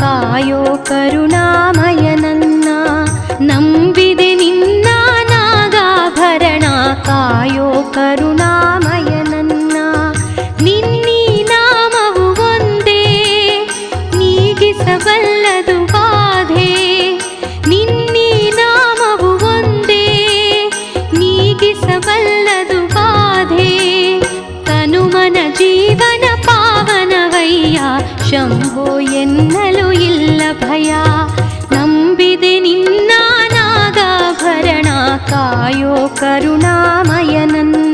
ಕಾಯೋ ಕರುಣಾಮಯನನ್ನ ನಂಬಿದೆ ನಿನ್ನ ನಾಗಾಭರಣ ಕಾಯೋ ಕರುಣಾಮಯನನ್ನ ನಿನ್ನೀ ನಾಮವು ಒಂದೇ ನೀಗಿಸಬಲ್ಲದು ಬಾಧೆ ನಿನ್ನೀ ನಾಮವು ಒಂದೇ ನೀಗಿಸಬಲ್ಲದು ಬಾಧೆ ತನುಮನ ಜೀವನ ಪಾವನವಯ್ಯ ಶಂಭೋ ಎನ್ನಲು ಇಲ್ಲ ಭಯ ನಂಬಿದೆ ನಿನ್ನ ನಾಗಾಭರಣ ಕಾಯೋ ಕರುಣಾಮಯನನ್ನ